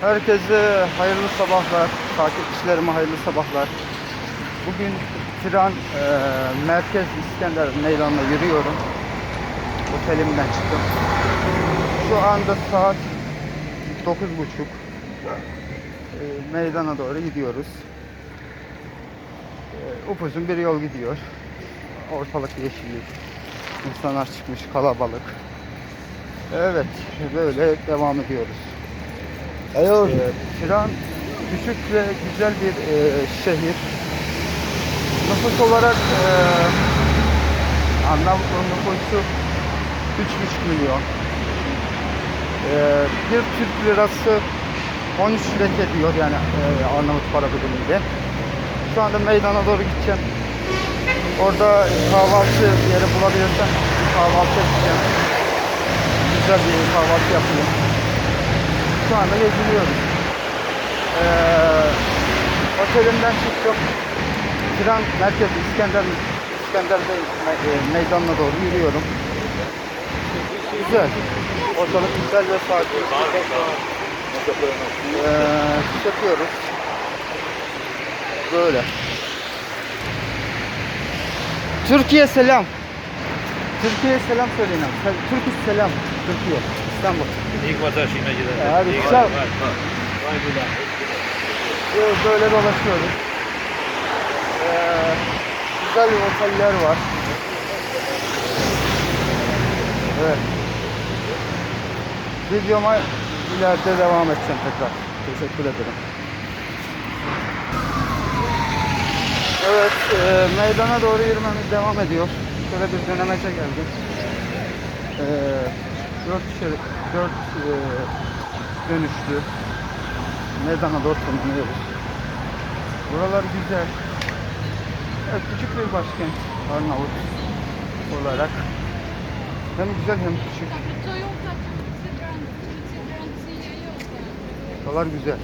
Herkese hayırlı sabahlar. Takipçilerime hayırlı sabahlar. Bugün Tiran e, Merkez İskender Meydanı'na yürüyorum. Otelimden çıktım. Şu anda saat 9.30. E, meydana doğru gidiyoruz. E, upuzun bir yol gidiyor. Ortalık yeşillik. İnsanlar çıkmış kalabalık. Evet, böyle devam ediyoruz. Evet. Ee, Tiran küçük ve güzel bir e, şehir. Nüfus olarak e, Arnavutluğun nüfusu 3,5 milyon. E, bir Türk lirası 13 lek ediyor yani e, Arnavut para biriminde. Şu anda meydana doğru gideceğim. Orada kahvaltı yeri bulabilirsem kahvaltı edeceğim. Güzel bir kahvaltı yapayım. Şu anda geziliyoruz. Ee, otelimden çıktım. Tren merkez İskender İskender'de me- e, meydanına doğru yürüyorum. Güzel. Ortalık güzel ve sakin. Ee, yapıyoruz. Böyle. Türkiye selam. Türkiye selam söyleyin abi. Türkiye selam. Türkiye. İstanbul. İlk vatandaşıyım Ece'de. Ya hadi güzel. Böyle dolaşıyoruz. Ee, güzel oteller var. Evet. Videoma ileride devam edeceğim tekrar. Teşekkür ederim. Evet, e, meydana doğru yürümemiz devam ediyor. Şöyle bir dönemece geldik. E, dört, şerit, dört e, dönüşlü meydana doğru tırmanıyoruz. Buralar güzel. Evet, küçük bir başkent Arnavut olarak. Hem güzel hem küçük. Buralar güzel.